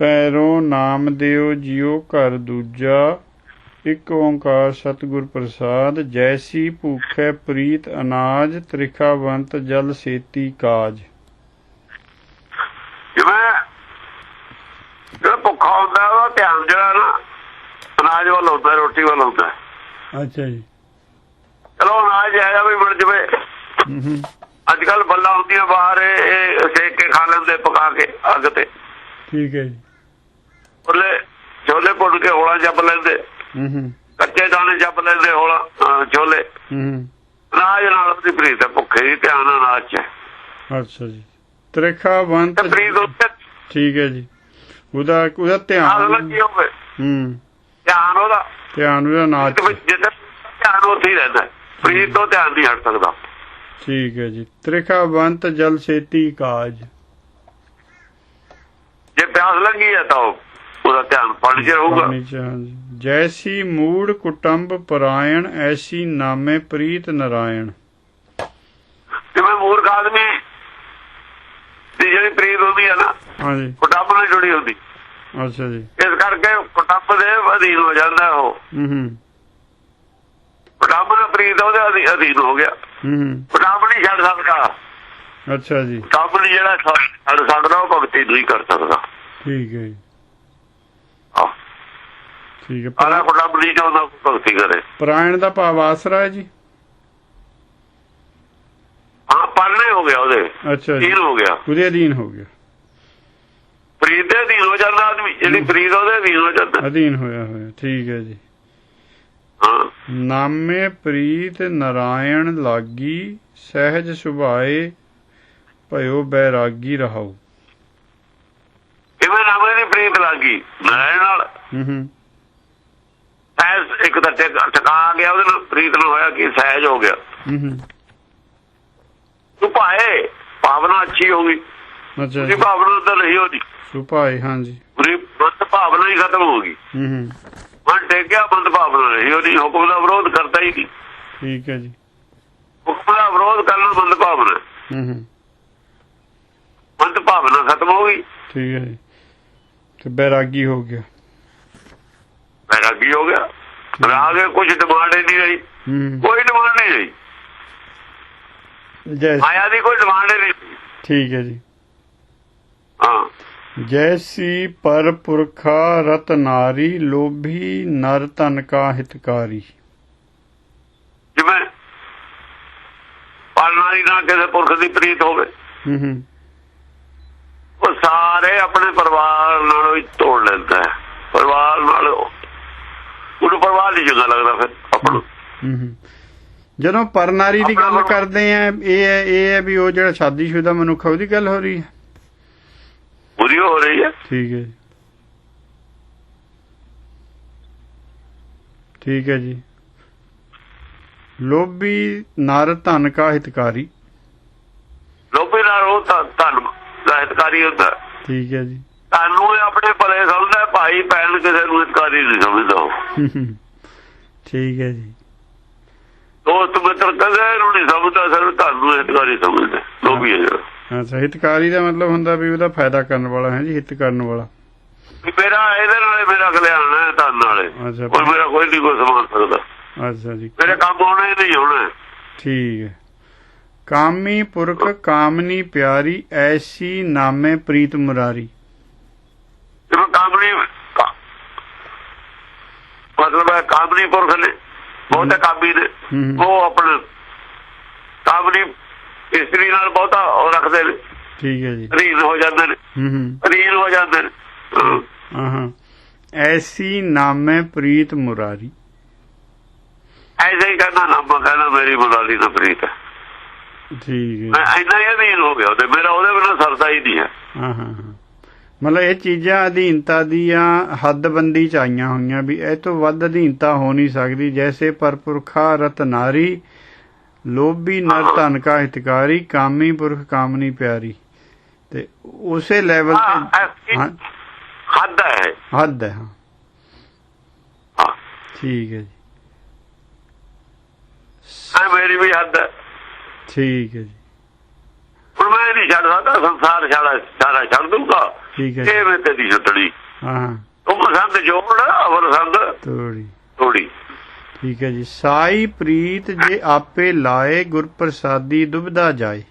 ਪੈਰੋ ਨਾਮ ਦਿਓ ਜਿਉ ਘਰ ਦੂਜਾ। ਇੱਕ ਓੰਕਾਰ ਸਤਿਗੁਰ ਪ੍ਰਸਾਦ ਜੈਸੀ ਭੂਖੈ ਪ੍ਰੀਤ ਅਨਾਜ ਤ੍ਰਿਖਾਵੰਤ ਜਲ ਸੇਤੀ ਕਾਜ। ਜਿਵੇਂ ਜਿਹੜਾ ਭੁੱਖਾ ਹੁੰਦਾ ਉਹਦਾ ਧਿਆਨ ਜਿਹੜਾ ਨਾ ਅਨਾਜ ਵੱਲ ਹੁੰਦਾ ਰੋਟੀ ਵੱਲ ਹੁੰਦਾ। ਅੱਛਾ ਜੀ। ਚਲੋ ਅਨਾਜ ਹੈਗਾ ਵੀ ਮਿਲ ਜਵੇ। ਅੱਜ ਕੱਲ ਬੱਲਾ ਹੁੰਦੀਆਂ ਬਾਹਰ ਇਹ ਸੇਕ ਕੇ ਖਾ ਲੈਂਦੇ ਪਕਾ ਕੇ ਅੱਗ ਤੇ। ਠੀਕ ਹੈ ਜੀ। ਉਹਲੇ ਛੋਲੇ ਭੁੰਨ ਕੇ ਹੋਲਾ ਜੱਪ ਲੈਂਦੇ। ਹੂੰ ਹੂੰ। ਕੱਚੇ ਦਾਣੇ ਜੱਪ ਲੈਂਦੇ ਹੋਲਾ ਛੋਲੇ। ਹੂੰ ਹੂੰ। ਅਨਾਜ ਨਾਲ ਉਹਦੀ ਪ੍ਰੀਤ ਹੈ ਭੁੱਖੇ ਦੀ ਧਿਆਨ ਅਨਾਜ 'ਚ ਹੈ। ਅੱਛਾ ਜੀ। ਤ੍ਰਿਖਾਵੰਤ ਤੇ ਪ੍ਰੀਤ ਉੱਤੇ ਠੀਕ ਹੈ ਜੀ। ਉਹਦਾ ਉਹਦਾ ਧਿਆਨ ਲੱਗੀ ਹੋਵੇ। ਹੂੰ। ਧਿਆਨ ਉਹਦਾ। ਧਿਆਨ ਉਹਦਾ ਨਾਚ ਜਿੱਦਾਂ ਧਿਆਨ ਉੱਥੇ ਹੀ ਰਹਿੰਦਾ ਹੈ। ਪ੍ਰੀਤ ਤੋਂ ਧਿਆਨ ਨਹੀਂ ਹਟ ਸਕਦਾ। ਠੀਕ ਹੈ ਜੀ। ਤ੍ਰਿਖਾਵੰਤ ਜਲ ਸੇਤੀ ਕਾਜ। ਜੇ ਪਿਆਸ ਲੱਗੀ ਹੈ ਤਾਂ ਉਹ- ਉਹਦਾ ਧਿਆਨ ਪਾਣੀ 'ਚ ਰਹੂਗਾ। ਜੈਸੀ ਮੂੜ ਕੁਟੰਬ ਪਰਾਇਣ ਐਸੀ ਨਾਮੇ ਪ੍ਰੀਤ ਨਰਾਇਣ। ਜਿਵੇਂ ਮੂਰਖ ਆਦਮੀ ਦੀ ਜਿਹੜੀ ਪ੍ਰੀਤ ਹੁੰਦੀ ਹੈ ਨਾ ਹਾਂਜੀ ਕੁਟੰਬ ਨਾਲ ਜੁੜੀ ਹੁੰਦੀ। ਅੱਛਾ ਜੀ। ਇਸ ਕਰਕੇ ਕੁਟੰਬ ਦੇ ਅਧੀਨ ਹੋ ਜਾਂਦਾ ਉਹ। ਹੂੰ ਹੂੰ। ਕੁਟੰਬ ਨਾਲ ਪ੍ਰੀਤ ਉਹਦੇ ਅਧੀ- ਅਧੀਨ ਹੋ ਗਿਆ। ਹੂੰ ਕੁਟੰਬ ਨਹੀਂ ਛੱਡ ਸਕਦਾ। ਅੱਛਾ ਜੀ। ਕੁਟੰਬ ਜਿਹੜਾ ਛੱਡ ਸਕਦਾ ਉਹ ਭਗਤੀ ਨਹੀਂ ਕਰ ਸਕਦਾ। ਠੀਕ ਹੈ ਜੀ। ਠੀਕ ਹੈ। ਪਰ- ਕੁਟੰਬ ਨਹੀਂ ਚਾਹੁੰਦਾ ਭਗਤੀ ਕਰੇ। ਪਰਾਇਣ ਦਾ ਭਾਵ ਆਸਰਾ ਹੈ ਜੀ? ਹਾਂ ਪਰਨੇ ਹੋ ਗਿਆ ਉਹਦੇ। ਅੱਛਾ ਜੀ। ਹੋ ਗਿਆ। ਉਹਦੇ ਅਧੀਨ ਹੋ ਗਿਆ। ਪ੍ਰੀਤ ਦੇ ਅਧੀਨ ਹੋ ਜਾਂਦਾ ਆਦਮੀ ਜਿਹੜੀ ਪ੍ਰੀਤ ਉਹਦੇ ਅਧੀਨ ਹੋ ਜਾਂਦਾ। ਅਧੀਨ ਹੋਇਆ ਹੋਇਆ ਠੀਕ ਹੈ ਜੀ। ਨਾਮੇ ਪ੍ਰੀਤ ਨਰਾਇਣ ਲਾਗੀ ਸਹਿਜ ਸੁਭਾਏ ਭਇਓ ਬੈਰਾਗੀ ਰਹਾਉ। ਕਿਵੇਂ ਨਾਮੇ ਦੀ ਪ੍ਰੀਤ ਲੱਗੀ? ਨਾਰਾਇਣ ਨਾਲ? ਹੂੰ ਹੂੰ। ਇੱਕ ਤਾਂ ਟਿਕ- ਗਿਆ ਉਹਦੇ ਨਾਲ ਪ੍ਰੀਤ ਨਾਲ ਹੋਇਆ ਕਿ ਸਹਿਜ ਹੋ ਗਿਆ। ਹੂੰ ਹੂੰ। ਤੂੰ ਭਾਏ ਭਾਵਨਾ ਅੱਛੀ ਹੋ ਗਈ। ਅੱਛਾ। ਜੀ ਭਾਵਨਾ ਤਾਂ ਨਹੀਂ ਹੋਦੀ ਸੁਭਾਏ ਹਾਂਜੀ। ਪੂਰੀ ਮਨ ਭਾਵਨਾ ਹੀ ਖਤਮ ਹੋ ਗਈ। ਹੂੰ ਹੂੰ। ਮਨ ਟਿਕ ਗਿਆ ਮਨ ਭਾਵਨਾ ਨਹੀਂ ਉਹਦੀ ਹੁਕਮ ਦਾ ਵਿਰੋਧ ਕਰਦਾ ਹੀ ਨਹੀਂ। ਠੀਕ ਹੈ ਜੀ। ਹੁਕਮ ਦਾ ਵਿਰੋਧ ਕਰਨਾ ਮਨ ਭਾਵਨਾ। ਹੂੰ ਹੂੰ। ਮਨ ਭਾਵਨਾ ਖਤਮ ਹੋ ਗਈ। ਠੀਕ ਹੈ ਜੀ। ਤੇ ਬੈਰਾਗੀ ਹੋ ਗਿਆ। ਕੀ ਹੋ ਗਿਆ। ਰਾਗੇ ਕੁਝ ਡਿਮਾਂਡ ਨਹੀਂ ਰਹੀ। ਕੋਈ ਡਿਮਾਂਡ ਨਹੀਂ ਰਹੀ। ਜੈ ਮਾਇਆ ਦੀ ਕੋਈ ਡਿਮਾਂਡ ਨਹੀਂ। ਠੀਕ ਹੈ ਜੀ। ਹਾਂ। ਜੈਸੀ ਪਰ ਪੁਰਖਾ ਰਤ ਨਾਰੀ ਲੋਭੀ ਨਰ ਧਨ ਕਾ ਹਿਤਕਾਰੀ। ਜਿਵੇਂ ਪਾਲਣਾਰੀ ਨਾਲ ਕਿਸੇ ਪੁਰਖ ਦੀ ਪ੍ਰੀਤ ਹੋਵੇ। ਹੂੰ ਹੂੰ। ਉਹ ਸਾਰੇ ਆਪਣੇ ਪਰਿਵਾਰ ਨਾਲੋਂ ਹੀ ਤੋੜ ਲੈਂਦਾ ਹੈ। ਪਰਿਵਾਰ ਨਾਲ ਉਹਨੂੰ ਪਰਿਵਾਰ ਨਹੀਂ ਚੰਗਾ ਲੱਗਦਾ ਫਿਰ ਆਪਣਾ ਜਦੋਂ ਪਰਨਾਰੀ ਦੀ ਗੱਲ ਕਰਦੇ ਆ ਇਹ ਹੈ ਇਹ ਹੈ ਵੀ ਉਹ ਜਿਹੜਾ ਸ਼ਾਦੀशुदा ਮਨੁੱਖ ਹੈ ਉਹਦੀ ਗੱਲ ਹੋ ਰਹੀ ਹੈ? ਪੂਰੀ ਹੋ ਰਹੀ ਹੈ। ਠੀਕ ਹੈ ਜੀ। ਠੀਕ ਹੈ ਜੀ। ਲੋਭੀ ਨਰ ਧਨ ਕਾ ਹਿਤਕਾਰੀ। ਲੋਭੀ ਨਾਲ ਉਹ ਧਨ ਦਾ ਹਿਤਕਾਰੀ ਹੁੰਦਾ। ਠੀਕ ਹੈ ਜੀ। ਤੁਹਾਨੂੰ ਆਪਣੇ ਭਲੇ ਸਮਝਦਾ ਭੈਣ ਕਿਸੇ ਨੂੰ ਹਿਤਕਾਰੀ ਨਹੀਂ ਸਮਝਦਾ ਉਹ। ਠੀਕ ਹੈ ਜੀ। ਦੋਸਤ ਮਿੱਤਰ ਕਦੇ ਨੂੰ ਨਹੀਂ ਸਮਝਦਾ ਸਿਰਫ ਤੁਹਾਨੂੰ ਹਿਤਕਾਰੀ ਸਮਝਦਾ। ਲੋਭੀ ਹੈ ਜਿਹੜਾ। ਅੱਛਾ ਹਿਤਕਾਰੀ ਦਾ ਮਤਲਬ ਹੁੰਦਾ ਵੀ ਉਹਦਾ ਫਾਇਦਾ ਕਰਨ ਵਾਲਾ ਹੈ ਜੀ ਹਿੱਤ ਕਰਨ ਵਾਲਾ। ਵੀ ਮੇਰਾ ਇਹਦੇ ਨਾਲੇ ਮੇਰਾ ਕਲਿਆਣ ਹੈ ਧਨ ਨਾਲੇ। ਅੱਛਾ। ਕੋਈ ਮੇਰਾ ਕੋਈ ਨਹੀਂ ਕੋਈ ਸਮਾਨ ਸਕਦਾ। ਅੱਛਾ ਜੀ। ਮੇਰੇ ਕੰਮ ਆਉਣਾ ਹੀ ਨਹੀਂ ਹੋਣਾ। ਠੀਕ ਹੈ। ਕਾਮੀ ਪੁਰਖ ਕਾਮਨੀ ਪਿਆਰੀ ਐਸੀ ਨਾਮੇ ਪ੍ਰੀਤ ਮੁਰਾਰੀ ਜਿਵੇਂ ਕਾਮਣੀ ਕਾ- ਮਤਲਬ ਹੈ ਕਾਮਣੀ ਪੁਰਖ ਨੇ ਬਹੁਤੇ ਕਾਮੀ ਨੇ। ਉਹ ਆਪਣੇ ਕਾਮਣੀ ਇਸਤਰੀ ਨਾਲ ਬਹੁਤਾ ਰੱਖਦੇ ਨੇ। ਠੀਕ ਹੈ ਜੀ। ਅਧੀਨ ਹੋ ਜਾਂਦੇ ਨੇ। ਹੂੰ ਹੂੰ। ਜਾਂਦੇ ਨੇ। ਹਾਂ। ਐਸੀ ਨਾਮੇ ਪ੍ਰੀਤ ਮੁਰਾਰੀ। ਐਸੇ ਹੀ ਕਹਿੰਦਾ ਨਾਮਾ ਕਹਿੰਦਾ ਮੇਰੀ ਮੁਰਾਲੀ ਦਾ ਪ੍ਰੀਤ ਹੈ। ਠੀਕ ਹੈ ਮੈਂ ਇੰਨਾ ਹੀ ਅਧੀਨ ਹੋ ਗਿਆ ਉਹਦੇ। ਮੇਰਾ ਉਹਦੇ ਬਿਨਾਂ ਸਰਦਾ ਹੀ ਨਹੀਂ ਹੈ। ਹਾਂ ਹਾਂ ਹਾਂ। ਮਤਲਬ ਇਹ ਚੀਜ਼ਾਂ ਅਧੀਨਤਾ ਦੀਆਂ ਹੱਦਬੰਦੀ ਚ ਆਈਆਂ ਹੋਈਆਂ ਵੀ ਇਹ ਤੋਂ ਵੱਧ ਅਧੀਨਤਾ ਹੋ ਨਹੀਂ ਸਕਦੀ। ਜੈਸੇ ਪਰਪੁਰਖਾ ਰਤ ਨਾਰੀ ਲੋਭੀ ਨਰ ਧਨ ਕਾ ਹਿਤਕਾਰੀ ਕਾਮੀ ਪੁਰਖ ਕਾਮਨੀ ਪਿਆਰੀ। ਤੇ ਉਸੇ ਲੈਵਲ ਤੇ ਹੱਦ ਹੈ। ਹੱਦ ਹੈ ਹਾਂ। ਠੀਕ ਹੈ ਜੀ। ਮੇਰੀ ਵੀ ਹੱਦ ਹੈ। ਠੀਕ ਹੈ ਜੀ। ਹੁਣ ਮੈਂ ਨਹੀਂ ਛੱਡ ਸਕਦਾ ਸੰਸਾਰ ਛਾੜਾ ਸਾਰਾ ਛੱਡ ਦੂੰਗਾ ਠੀਕ ਹੈ ਇਹ ਮੈਂ ਤੇਰੀ ਛੱਡਣੀ ਹਾਂ ਹਾਂ। ਤੁਮ ਸੰਗ ਜੋੜ ਅਵਰ ਸੰਗ ਤੋੜੀ। ਤੋੜੀ। ਠੀਕ ਹੈ ਜੀ। ਸਾਈ ਪ੍ਰੀਤ ਜੇ ਆਪੇ ਲਾਏ ਗੁਰ ਪ੍ਰਸਾਦੀ ਦੁਬਦਾ ਜਾਏ।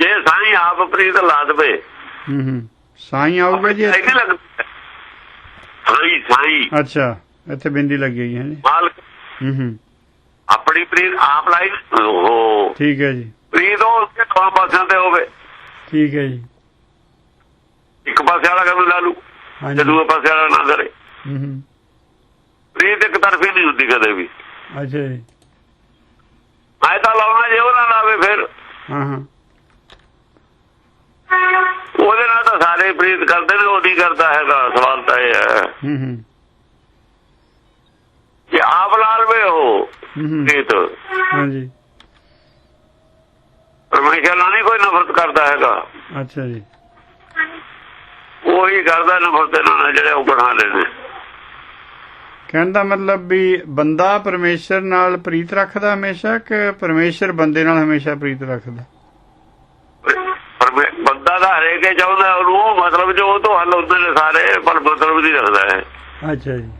ਜੇ ਸਾਈਂ ਆਪ ਪ੍ਰੀਤ ਲਾ ਦਵੇ। ਹੂੰ ਹੂੰ। ਸਾਈ ਆਊਗਾ ਜੀ ਨਹੀਂ ਲੱਗਦਾ ਸਾਈਂ ਸਾਈਂ। ਅੱਛਾ। ਇੱਥੇ ਬਿੰਦੀ ਲੱਗੀ ਹੋਈ ਹੈ ਜੀ। ਮਾਲਕ। ਹੂੰ ਹੂੰ। ਆਪਣੀ ਪ੍ਰੀਤ ਆਪ ਲਾਈ ਉਹ ਠੀਕ ਹੈ ਜੀ। ਪ੍ਰੀਤ ਉਹ ਉਸਕੇ ਦੋ ਪਾਸਿਆਂ ਤੇ ਹੋਵੇ। ਠੀਕ ਹੈ ਜੀ। ਇੱਕ ਪਾਸੇ ਵਾਲਾ ਕਦੇ ਲਾ ਲੂ ਤੇ ਦੂਏ ਪਾਸੇ ਵਾਲਾ ਨਾ ਕਰੇ। ਹੂੰ ਹੂੰ। ਪ੍ਰੀਤ ਇੱਕ ਤਰਫੀ ਨਹੀਂ ਹੁੰਦੀ ਕਦੇ ਵੀ। ਅੱਛਾ ਜੀ। ਤਾਂ ਲਾਉਣਾ ਜੇ ਉਹ ਨਾ ਲਾਵੇ ਫਿਰ। ਹਾਂ ਹਾਂ। ਉਹਦੇ ਨਾਲ ਤਾਂ ਸਾਰੇ ਪ੍ਰੀਤ ਕਰਦੇ ਨੇ ਉਹ ਨਹੀਂ ਕਰਦਾ ਹੈਗਾ। ਸਵਾਲ ਤਾਂ ਇਹ ਹੈ। ਹੂੰ ਹੂੰ। ਕਿ ਆਪ ਲਾ ਲਵੇ ਉਹ ਹੂੰ ਪ੍ਰੀਤ ਹਾਂਜੀ। ਪਰਮੇਸ਼ਰ ਨਾਲ ਨਹੀਂ ਕੋਈ ਨਫ਼ਰਤ ਕਰਦਾ ਹੈਗਾ। ਅੱਛਾ ਜੀ। ਉਹੀ ਕਰਦਾ ਨਫ਼ਰਤ ਇਹਨਾਂ ਨਾਲ ਜਿਹੜੇ ਉਹ ਬਣਾ ਲੈਣੇ ਕਹਿਣ ਦਾ ਮਤਲਬ ਵੀ ਬੰਦਾ ਪਰਮੇਸ਼ਰ ਨਾਲ ਪ੍ਰੀਤ ਰੱਖਦਾ ਹਮੇਸ਼ਾ ਕਿ ਪਰਮੇਸ਼ਰ ਬੰਦੇ ਨਾਲ ਹਮੇਸ਼ਾ ਪ੍ਰੀਤ ਰੱਖਦਾ? ਬੰਦਾ ਦਾ ਹਰੇਕ ਚਾਹੁੰਦਾ ਉਹਨੂੰ ਉਹ ਮਤਲਬ ਜੋ ਉਹ ਤੋਂ ਹੱਲ ਹੁੰਦੇ ਨੇ ਸਾਰੇ ਪਰ ਮਤਲਬ ਨਹੀਂ ਰੱਖਦਾ ਹੈ ਅੱਛਾ ਜੀ।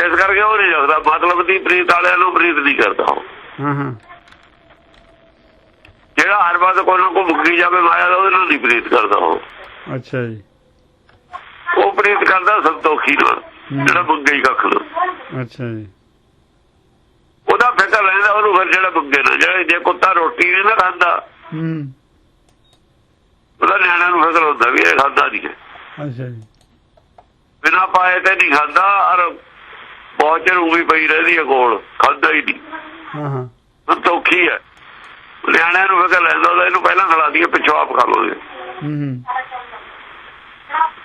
ਇਸ ਕਰਕੇ ਉਹ ਨਹੀਂ ਰੱਖਦਾ ਮਤਲਬ ਦੀ ਪ੍ਰੀਤ ਵਾਲਿਆਂ ਨੂੰ ਪ੍ਰੀਤ ਨਹੀਂ ਕਰਦਾ ਉਹ। ਹਾਂ ਹਾਂ। ਜਿਹੜਾ ਹਰ ਵਾਰ ਕੋਈ ਨਾ ਕੋਈ ਮੁੱਕੀ ਜਾਵੇ ਮਾਇਆ ਦਾ ਉਹਦੇ ਨਾਲ ਨਹੀਂ ਪ੍ਰੀਤ ਕਰਦਾ ਉਹ। ਅੱਛਾ ਜੀ। ਉਹ ਪ੍ਰੀਤ ਕਰਦਾ ਸੰਤੋਖੀ ਹੂੰ। ਜਿਹੜਾ ਮੰਗੇ ਹੀ ਕੱਖ ਨੂੰ। ਅੱਛਾ ਜੀ। ਉਹਦਾ ਫਿਕਰ ਰਹਿੰਦਾ ਉਹਨੂੰ ਫਿਰ ਜਿਹੜਾ ਮੰਗੇ ਨਾ ਜਿਹੜੇ ਜੇ ਕੁੱਤਾ ਰੋਟੀ ਨਹੀਂ ਨਾ ਖਾਂਦਾ ਹੂੰ। ਉਹਦਾ ਨਿਆਣਿਆਂ ਨੂੰ ਫਿਕਰ ਹੁੰਦਾ ਵੀ ਇਹ ਖਾਂਦਾ ਨਹੀਂ ਅੱਛਾ ਜੀ। ਬਿਨਾ ਪਾਏ ਤੇ ਨਹੀਂ ਖਾਂਦਾ ਔਰ ਬਹੁਤ ਚਿਰ ਉਹ ਵੀ ਪਈ ਰਹਿੰਦੀ ਹੈ ਕੋਲ ਖਾਂਦਾ ਹੀ ਨਹੀਂ। ਹਾਂ ਹਾਂ। ਸੰਤੋਖੀ ਹੈ ਨਿਆਣਿਆਂ ਨੂੰ ਫਿਕਰ ਲੈਂਦਾ ਉਹਦਾ ਇਹਨੂੰ ਪਹਿਲਾਂ ਖਿਲਾ ਦਈਏ ਪਿੱਛੋਂ ਆਪ ਖਾ ਹੂੰ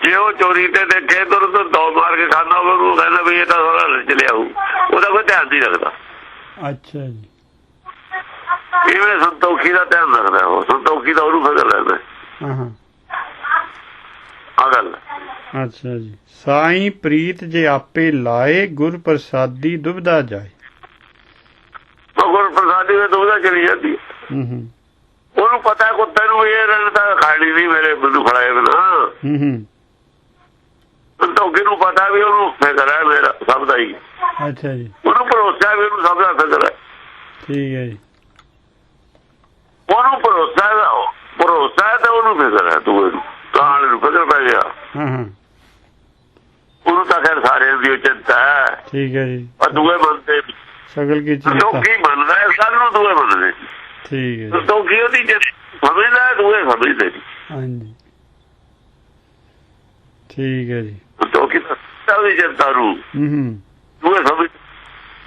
ਜੇ ਉਹ ਚੋਰੀ ਤੇ ਦੇਖੇ ਤੁਰ ਤੋਂ ਦੋ ਮਾਰ ਕੇ ਖਾਂਦਾ ਹੋਵੇ ਉਹਨੂੰ ਕਹਿੰਦਾ ਵੀ ਇਹ ਤਾਂ ਥੋੜਾ ਰਚ ਲਿਆ ਉਹਦਾ ਕੋਈ ਧਿਆਨ ਨਹੀਂ ਰੱਖਦਾ। ਅੱਛਾ ਜੀ। ਇਵੇਂ ਸੰਤੋਖੀ ਦਾ ਧਿਆਨ ਰੱਖਦਾ ਉਹ। ਸੰਤੋਖੀ ਦਾ ਉਹਨੂੰ ਫਿਕਰ ਲੈਂਦਾ। ਹਾਂ ਹਾਂ। ਆ ਗੱਲ। ਅੱਛਾ ਜੀ। ਸਾਈ ਪ੍ਰੀਤ ਜੇ ਆਪੇ ਲਾਏ ਗੁਰ ਪ੍ਰਸਾਦੀ ਦੁਬਦਾ ਜਾਏ। ਗੁਰ ਪ੍ਰਸਾਦੀ ਵਿੱਚ ਦੁਬਦਾ ਚਲੀ ਜਾਂਦੀ ਹੈ। ਹੂੰ ਉਹਨੂੰ ਪਤਾ ਹੈ ਕੁੱਤੇ ਨੂੰ ਵੀ ਇਹ ਰਣ ਤਾਂ ਖਾਣੀ ਨਹੀਂ ਮੇਰੇ ਮੈਨੂੰ ਫੜਾਏ ਬਿਨਾ। ਹੂੰ ਹੂੰ। ਸੰਤੋਖੀ ਨੂੰ ਪਤਾ ਵੀ ਉਹਨੂੰ ਫਿਕਰ ਹੈ ਮੇਰਾ ਸਭ ਦਾ ਹੀ। ਅੱਛਾ ਜੀ। ਉਹਨੂੰ ਭਰੋਸਾ ਵੀ ਉਹਨੂੰ ਸਭ ਦਾ ਫਿਕਰ ਹੈ। ਠੀਕ ਹੈ ਜੀ। ਉਹਨੂੰ ਭਰੋਸਾ ਭਰੋਸਾ ਤੇ ਉਹਨੂੰ ਫਿਕਰ ਹੈ ਤੂੰ ਕਾਹਨ ਨੂੰ ਫਿਕਰ ਪੈ ਗਿਆ। ਹਾਂ ਹਾਂ। ਉਹਨੂੰ ਤਾਂ ਖੈਰ ਸਾਰਿਆਂ ਦੀ ਚਿੰਤਾ ਹੈ। ਠੀਕ ਹੈ ਜੀ। ਪਰ ਦੂਏ ਮੰਨਦੇ ਸਗਲ ਕੀ ਚਿੰਤਾ ਸੰਤੋਖੀ ਮੰਨਦਾ ਹੈ ਗੱਲ ਨੂੰ ਦੂਏ ਮੰਨਦੇ। ਠੀਕ ਹੈ ਜੀ। ਸੰਤੋਖੀ ਉਹਦੀ ਸਮਝਦਾ ਦੂਏ ਸਮਝਦੇ ਹਾਂਜੀ। ਠੀਕ ਹੈ ਜੀ। ਸੰਤੋਖੀ ਤਾਂ ਉਹਦੀ ਚਿੰਤਾ ਨੂੰ ਹੂੰ ਹੂੰ। ਦੂਏ ਸਮਝ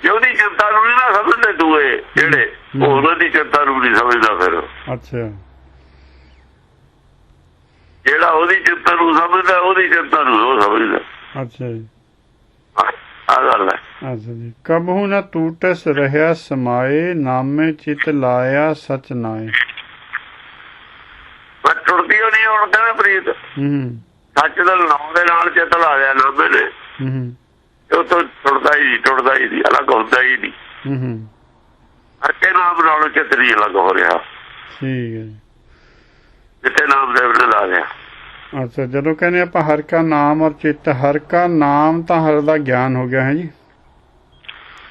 ਜੇ ਉਹਦੀ ਚਿੰਤਾ ਨੂੰ ਨਹੀਂ ਨਾ ਸਮਝਦੇ ਦੂਏ ਜਿਹੜੇ ਉਹਨਾਂ ਦੀ ਚਿੰਤਾ ਨੂੰ ਨਹੀਂ ਸਮਝਦਾ ਫਿਰ। ਅੱਛਾ। ਜਿਹੜਾ ਉਹਦੀ ਚਿੰਤਾ ਨੂੰ ਸਮਝਦਾ ਉਹਦੀ ਚਿੰਤਾ ਨੂੰ ਉਹ ਸਮਝਦਾ। ਅੱਛਾ ਜੀ। ਆ ਗੱਲ ਹੈ। ਅੱਛਾ ਜੀ। ਕਬਹੂ ਨ ਟੂਟਸ ਰਹਿਆ ਸਮਾਏ ਨਾਮੇ ਚਿਤ ਲਾਇਆ ਸਚ ਨਾਏ। ਪਰ ਟੁੱਟਦੀ ਨਹੀਂ ਹੁਣ ਕਹਿੰਦੇ ਪ੍ਰੀਤ? ਹੂੰ। ਸੱਚ ਦਾ ਨਾਮ ਦੇ ਨਾਲ ਚਿੱਤ ਲਾ ਲਿਆ ਨਾਮੇ ਨੇ। ਹੂੰ। ਉਹ ਤੋਂ ਟੁੱਟਦਾ ਹੀ ਨਹੀਂ, ਟੁੱਟਦਾ ਹੀ ਨਹੀਂ ਅਲੱਗ ਹੁੰਦਾ ਹੀ ਨਹੀਂ। ਹੂੰ ਹਰ ਕੇ ਨਾਮ ਨਾਲੋਂ ਚਿੱਤ ਨਹੀਂ ਅਲੱਗ ਹੋ ਰਿਹਾ। ਠੀਕ ਹੈ ਜੀ। ਜਿੱਥੇ ਨਾਮਦੇਵ ਨੇ ਲਾ ਲਿਆ। ਅੱਛਾ ਜਦੋਂ ਕਹਿੰਦੇ ਆਪਾਂ ਹਰ ਕਾ ਨਾਮ ਔਰ ਚਿੱਤ ਹਰ ਕਾ ਨਾਮ ਤਾਂ ਹਰ ਦਾ ਗਿਆਨ ਹੋ ਗਿਆ ਹੈ ਜੀ?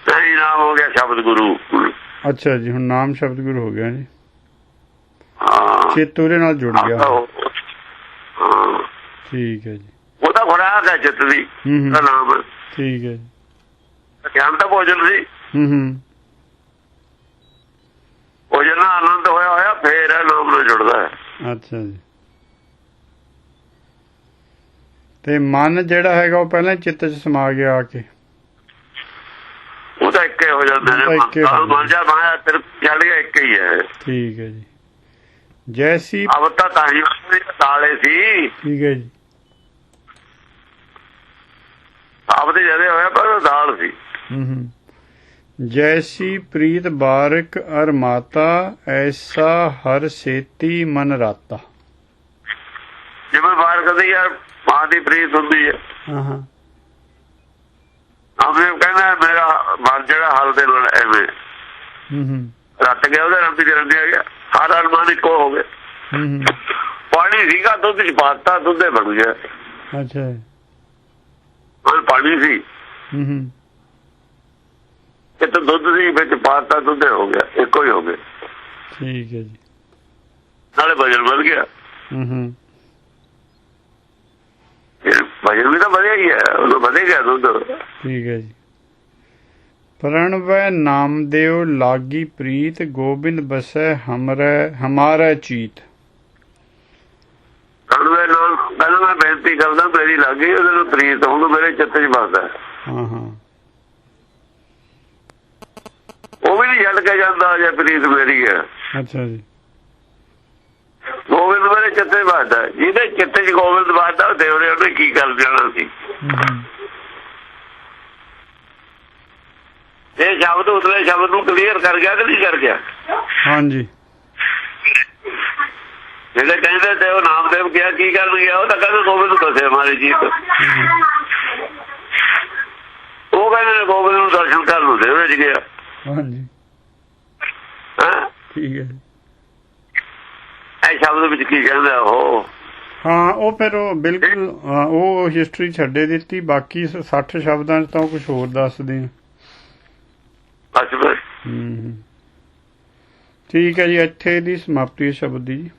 ਸਹੀ ਨਾਮ ਹੋ ਗਿਆ ਸ਼ਬਦ ਗੁਰੂ। ਅੱਛਾ ਜੀ ਹੁਣ ਨਾਮ ਸ਼ਬਦ ਗੁਰੂ ਹੋ ਗਿਆ ਜੀ। ਹਾਂ। ਚਿੱਤ ਉਹਦੇ ਨਾਲ ਜੁੜ ਗਿਆ। ਠੀਕ ਹੈ ਜੀ। ਉਹਦਾ ਖੁਰਾਕ ਹੈ ਚਿੱਤ ਦੀ ਉਹਦਾ ਨਾਮ। ਠੀਕ ਹੈ ਜੀ। ਗਿਆਨ ਦਾ ਭੋਜਨ ਸੀ ਹੂੰ ਹੂੰ। ਭੋਜਨ ਨਾਲ ਆਨੰਦ ਹੋਇਆ ਹੋਇਆ ਫੇਰ ਨਾਮ ਨਾਲ ਜੁੜਦਾ ਹੈ। ਅੱਛਾ ਜੀ। ਤੇ ਮਨ ਜਿਹੜਾ ਹੈਗਾ ਉਹ ਪਹਿਲਾਂ ਚਿੱਤ 'ਚ ਸਮਾ ਗਿਆ ਆ ਕੇ। ਉਹ ਤਾਂ ਇੱਕੇ ਹੋ ਜਾਂਦੇ ਨੇ। ਮਨ ਜਾ ਮਾਇਆ ਤੇਰੇ ਛੱਡ ਗਿਆ ਇੱਕ ਹੀ ਹੈ। ਠੀਕ ਹੈ ਜੀ। ਜੈਸੀ ਅਬ ਤਾਂ ਹੀ ਤਾਲੇ ਸੀ। ਠੀਕ ਹੈ ਜੀ। ਆਪ ਦੇ ਜਦੇ ਹੋਇਆ ਪਰ ਦਾਲ ਸੀ। ਹੂੰ ਹੂੰ। ਜੈਸੀ ਪ੍ਰੀਤ ਬਾਰਕ ਅਰ ਮਾਤਾ ਐਸਾ ਹਰ ਸੇਤੀ ਮਨ ਰਾਤਾ। ਜਿਵੇਂ ਬਾਹਰ ਕਦੇ ਯਾਰ ਮਾਂ ਦੀ ਪ੍ਰੀਤ ਹੁੰਦੀ ਹੈ ਹਾਂ। ਹਾਂ ਆਪੇ ਕਹਿੰਦਾ ਮੇਰਾ ਮਨ ਜਿਹੜਾ ਹਲ ਦੇ ਨਾਲ ਐਵੇਂ। ਹੂੰ ਹੂੰ। ਰੱਟ ਗਿਆ ਉਹਦੇ ਰੰਗ ਤੇ ਰੰਗਿਆ ਗਿਆ ਸਾਰਾ ਅਨੁਮਾਨ ਇੱਕੋ ਹੋ ਗਿਆ। ਹੂੰ ਹੂੰ। ਪਾਣੀ ਸੀਗਾ ਦੁੱਧ ਚ ਪਾਤਾ ਦੁੱਧੇ ਬਣ ਗਿਆ। ਅੱਛਾ। ਹੁਣ ਪਾਣੀ ਸੀ। ਹੂੰ ਹੂੰ। ਇਹ ਤਾਂ ਦੁੱਧ ਸੀ ਵਿੱਚ ਪਾਤਾ ਦੁੱਧੇ ਹੋ ਗਿਆ ਇੱਕੋ ਹੀ ਹੋ ਗਿਆ। ਠੀਕ ਹੈ ਜੀ। ਨਾਲੇ ਵਜਨ ਵਧ ਗਿਆ। ਹੂੰ ਹੂੰ। ਵਜਨ ਵੀ ਤਾਂ ਵਧਿਆ ਹੀ ਹੈ ਉਹ ਵਧੇ ਗਿਆ ਦੁੱਧ। ਠੀਕ ਹੈ ਜੀ। ਪ੍ਰਣਵੈ ਨਾਮਦੇਵ ਲਾਗੀ ਪ੍ਰੀਤ ਗੋਬਿੰਦ ਬਸੈ ਹਮਰੈ ਹਮਾਰਾ ਚੀਤ। ਕਣਵੇ ਨਾਲ ਪਹਿਲਾਂ ਮੈਂ ਬੇਨਤੀ ਕਰਦਾ ਮੇਰੀ ਲੱਗੀ ਉਹਦੇ ਨੂੰ ਪ੍ਰੀਤ ਹੁਣ ਮੇਰੇ ਚਿੱਤ 'ਚ ਵਸਦਾ ਹਾਂ ਹਾਂ। ਉਹ ਵੀ ਨਹੀਂ ਛੱਡ ਕੇ ਜਾਂਦਾ ਜੇ ਪ੍ਰੀਤ ਮੇਰੀ ਹੈ। ਅੱਛਾ ਜੀ। ਗੋਬਿੰਦ ਮੇਰੇ ਚਿੱਤ 'ਚ ਵਸਦਾ ਜਿਹਦੇ ਚਿੱਤ 'ਚ ਗੋਬਿੰਦ ਵਸਦਾ ਉਹ ਦੇਵਰੇ ਉਹਨੇ ਕੀ ਕਰ ਜਾਣਾ ਸੀ? ਇਹ ਸ਼ਬਦ ਉਤਲੇ ਸ਼ਬਦ ਨੂੰ ਕਲੀਅਰ ਕਰ ਗਿਆ ਕਿ ਨਹੀਂ ਕਰ ਗਿਆ? ਹਾਂਜੀ। ਜਿਹੜੇ ਕਹਿੰਦੇ ਤੇ ਉਹ ਨਾਮਦੇਵ ਗਿਆ ਕੀ ਕਰਨ ਗਿਆ? ਉਹ ਤਾਂ ਕਹਿੰਦੇ ਗੋਬਿੰਦ ਦੱਸੇ ਮਾਰੇ ਜੀਤ ਉਹ ਕਹਿੰਦੇ ਨੇ ਗੋਬਿੰਦ ਨੂੰ ਦਰਸ਼ਨ ਕਰਨ ਨੂੰ ਦੇ ਵਿੱਚ ਗਿਆ। ਹਾਂਜੀ। ਹੈਂ? ਠੀਕ ਹੈ। ਜੀ। ਇਹ ਸ਼ਬਦ ਵਿੱਚ ਕੀ ਕਹਿੰਦਾ ਉਹ? ਹਾਂ ਉਹ ਫਿਰ ਉਹ ਬਿਲਕੁਲ ਉਹ ਹਿਸਟਰੀ ਛੱਡੇ ਦਿੱਤੀ ਬਾਕੀ 60 ਸ਼ਬਦਾਂ 'ਚ ਤਾਂ ਕੁਝ ਹੋਰ ਦੱਸਦੇ ਆ। ਹੂੰ। ਠੀਕ ਹੈ ਜੀ ਇੱਥੇ ਦੀ ਸਮਾਪਤੀ ਹੈ ਸ਼ਬਦ ਦੀ। ਜੀ